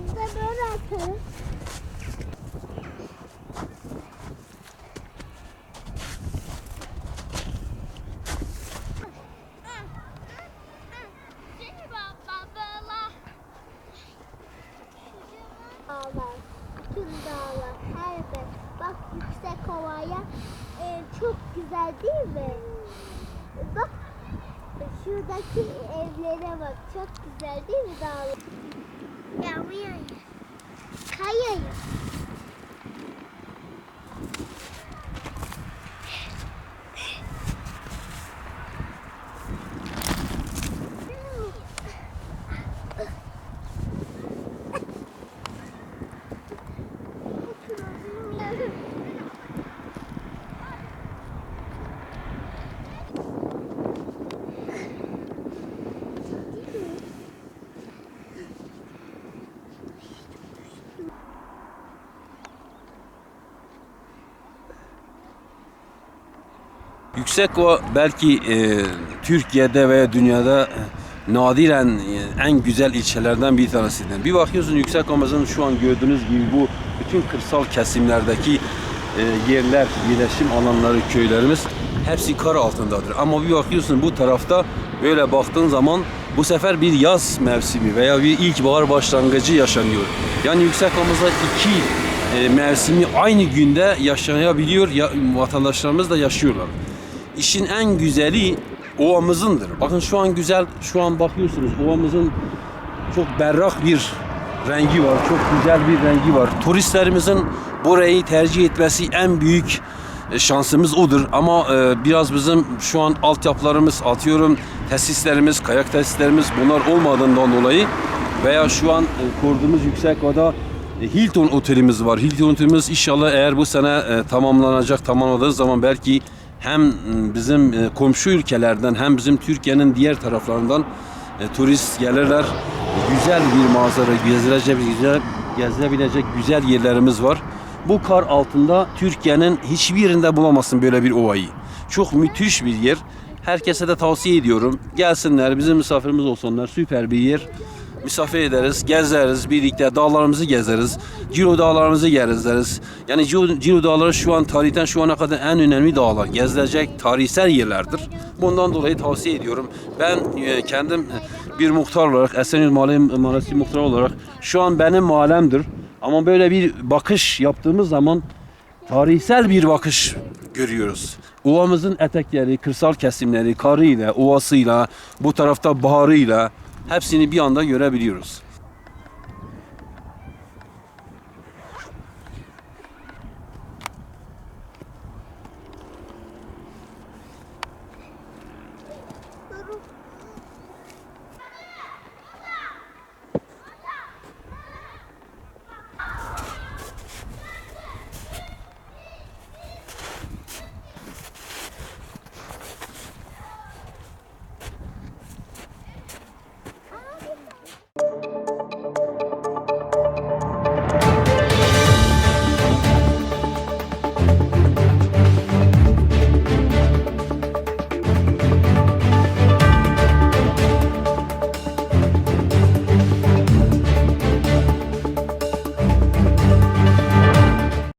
Elimizde böyle atalım. Dağlar, bütün dağlar, her yer. Bak yüksek ovaya e, çok güzel değil mi? Bak şuradaki evlere bak çok güzel değil mi dağlar? Ya bu yayı. Kayayım. Yüksek o belki e, Türkiye'de veya dünyada e, nadiren e, en güzel ilçelerden bir tanesidir. Bir bakıyorsun Yüksek Ova'mızın şu an gördüğünüz gibi bu bütün kırsal kesimlerdeki e, yerler, yerleşim alanları, köylerimiz hepsi kar altındadır. Ama bir bakıyorsun bu tarafta böyle baktığın zaman bu sefer bir yaz mevsimi veya bir ilkbahar başlangıcı yaşanıyor. Yani Yüksek Ova'mızda iki e, mevsimi aynı günde yaşayabiliyor, ya, vatandaşlarımız da yaşıyorlar. İşin en güzeli ovamızındır. Bakın şu an güzel, şu an bakıyorsunuz ovamızın çok berrak bir rengi var, çok güzel bir rengi var. Turistlerimizin burayı tercih etmesi en büyük e, şansımız odur. Ama e, biraz bizim şu an altyapılarımız, atıyorum tesislerimiz, kayak tesislerimiz bunlar olmadığından dolayı veya şu an e, kurduğumuz yüksek oda e, Hilton otelimiz var. Hilton otelimiz inşallah eğer bu sene e, tamamlanacak, tamamladığı zaman belki hem m, bizim e, komşu ülkelerden hem bizim Türkiye'nin diğer taraflarından e, turist gelirler. Güzel bir manzara, gezilecek, güzel, gezilebilecek güzel yerlerimiz var. Bu kar altında Türkiye'nin hiçbir yerinde bulamazsın böyle bir ovayı. Çok müthiş bir yer. Herkese de tavsiye ediyorum. Gelsinler, bizim misafirimiz olsunlar. Süper bir yer misafir ederiz, gezeriz, birlikte dağlarımızı gezeriz, Ciro dağlarımızı gezeriz. Yani Ciro, Ciro dağları şu an tarihten şu ana kadar en önemli dağlar, gezilecek tarihsel yerlerdir. Bundan dolayı tavsiye ediyorum. Ben e, kendim bir muhtar olarak, Esenyurt Mahalle, Mahallesi muhtarı olarak şu an benim mahallemdir. Ama böyle bir bakış yaptığımız zaman tarihsel bir bakış görüyoruz. Ovamızın etekleri, kırsal kesimleri, karıyla, ovasıyla, bu tarafta baharıyla hepsini bir anda görebiliyoruz.